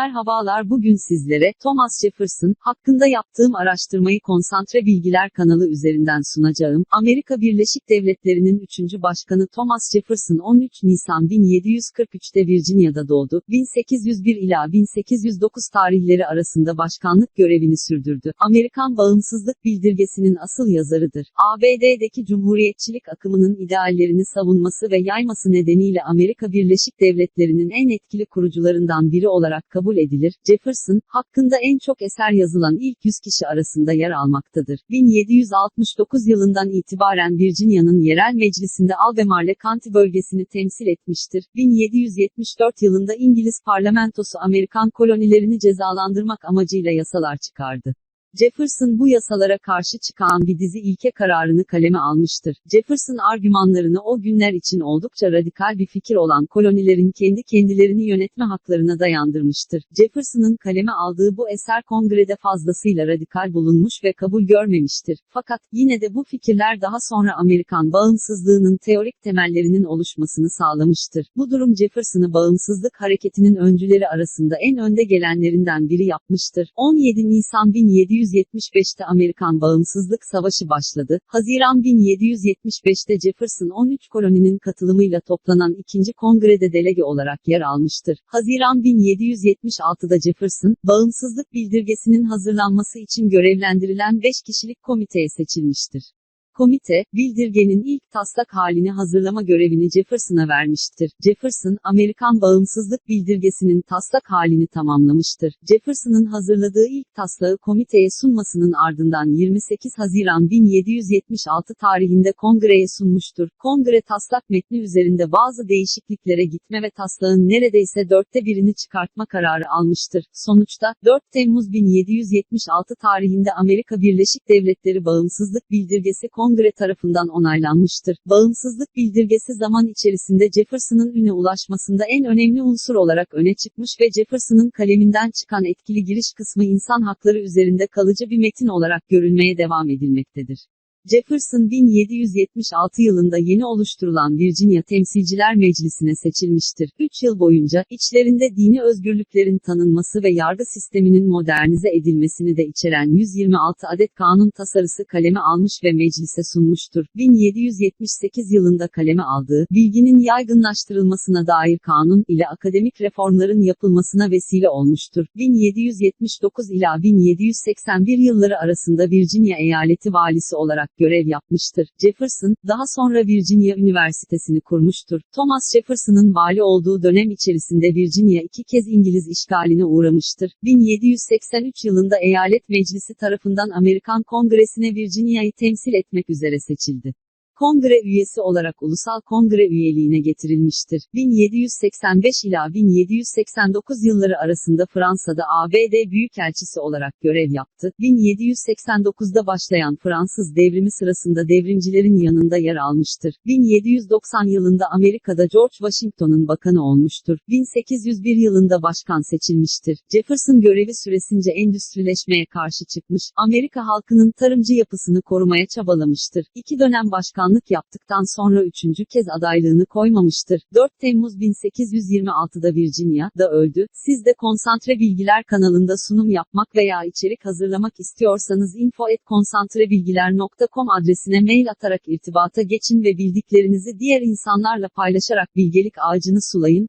Merhabalar bugün sizlere, Thomas Jefferson, hakkında yaptığım araştırmayı Konsantre Bilgiler kanalı üzerinden sunacağım. Amerika Birleşik Devletleri'nin 3. Başkanı Thomas Jefferson 13 Nisan 1743'te Virginia'da doğdu. 1801 ila 1809 tarihleri arasında başkanlık görevini sürdürdü. Amerikan Bağımsızlık Bildirgesi'nin asıl yazarıdır. ABD'deki cumhuriyetçilik akımının ideallerini savunması ve yayması nedeniyle Amerika Birleşik Devletleri'nin en etkili kurucularından biri olarak kabul edilir. Jefferson, hakkında en çok eser yazılan ilk 100 kişi arasında yer almaktadır. 1769 yılından itibaren Virginia'nın yerel meclisinde Albemarle County bölgesini temsil etmiştir. 1774 yılında İngiliz parlamentosu Amerikan kolonilerini cezalandırmak amacıyla yasalar çıkardı. Jefferson bu yasalara karşı çıkan bir dizi ilke kararını kaleme almıştır. Jefferson argümanlarını o günler için oldukça radikal bir fikir olan kolonilerin kendi kendilerini yönetme haklarına dayandırmıştır. Jefferson'ın kaleme aldığı bu eser kongrede fazlasıyla radikal bulunmuş ve kabul görmemiştir. Fakat, yine de bu fikirler daha sonra Amerikan bağımsızlığının teorik temellerinin oluşmasını sağlamıştır. Bu durum Jefferson'ı bağımsızlık hareketinin öncüleri arasında en önde gelenlerinden biri yapmıştır. 17 Nisan 1700 1775'te Amerikan Bağımsızlık Savaşı başladı. Haziran 1775'te Jefferson 13 koloninin katılımıyla toplanan 2. Kongrede delege olarak yer almıştır. Haziran 1776'da Jefferson, bağımsızlık bildirgesinin hazırlanması için görevlendirilen 5 kişilik komiteye seçilmiştir. Komite, bildirgenin ilk taslak halini hazırlama görevini Jefferson'a vermiştir. Jefferson, Amerikan Bağımsızlık Bildirgesi'nin taslak halini tamamlamıştır. Jefferson'ın hazırladığı ilk taslağı komiteye sunmasının ardından 28 Haziran 1776 tarihinde kongreye sunmuştur. Kongre taslak metni üzerinde bazı değişikliklere gitme ve taslağın neredeyse dörtte birini çıkartma kararı almıştır. Sonuçta, 4 Temmuz 1776 tarihinde Amerika Birleşik Devletleri Bağımsızlık Bildirgesi Kongre tarafından onaylanmıştır. Bağımsızlık bildirgesi zaman içerisinde Jefferson'ın üne ulaşmasında en önemli unsur olarak öne çıkmış ve Jefferson'ın kaleminden çıkan etkili giriş kısmı insan hakları üzerinde kalıcı bir metin olarak görülmeye devam edilmektedir. Jefferson 1776 yılında yeni oluşturulan Virginia Temsilciler Meclisi'ne seçilmiştir. 3 yıl boyunca, içlerinde dini özgürlüklerin tanınması ve yargı sisteminin modernize edilmesini de içeren 126 adet kanun tasarısı kaleme almış ve meclise sunmuştur. 1778 yılında kaleme aldığı, bilginin yaygınlaştırılmasına dair kanun ile akademik reformların yapılmasına vesile olmuştur. 1779 ila 1781 yılları arasında Virginia eyaleti valisi olarak görev yapmıştır. Jefferson, daha sonra Virginia Üniversitesi'ni kurmuştur. Thomas Jefferson'ın vali olduğu dönem içerisinde Virginia iki kez İngiliz işgaline uğramıştır. 1783 yılında eyalet meclisi tarafından Amerikan Kongresi'ne Virginia'yı temsil etmek üzere seçildi. Kongre üyesi olarak Ulusal Kongre üyeliğine getirilmiştir. 1785 ila 1789 yılları arasında Fransa'da ABD Büyükelçisi olarak görev yaptı. 1789'da başlayan Fransız devrimi sırasında devrimcilerin yanında yer almıştır. 1790 yılında Amerika'da George Washington'un bakanı olmuştur. 1801 yılında başkan seçilmiştir. Jefferson görevi süresince endüstrileşmeye karşı çıkmış, Amerika halkının tarımcı yapısını korumaya çabalamıştır. İki dönem başkan başkanlık yaptıktan sonra üçüncü kez adaylığını koymamıştır. 4 Temmuz 1826'da Virginia'da öldü. Siz de Konsantre Bilgiler kanalında sunum yapmak veya içerik hazırlamak istiyorsanız info@konsantrebilgiler.com adresine mail atarak irtibata geçin ve bildiklerinizi diğer insanlarla paylaşarak bilgelik ağacını sulayın.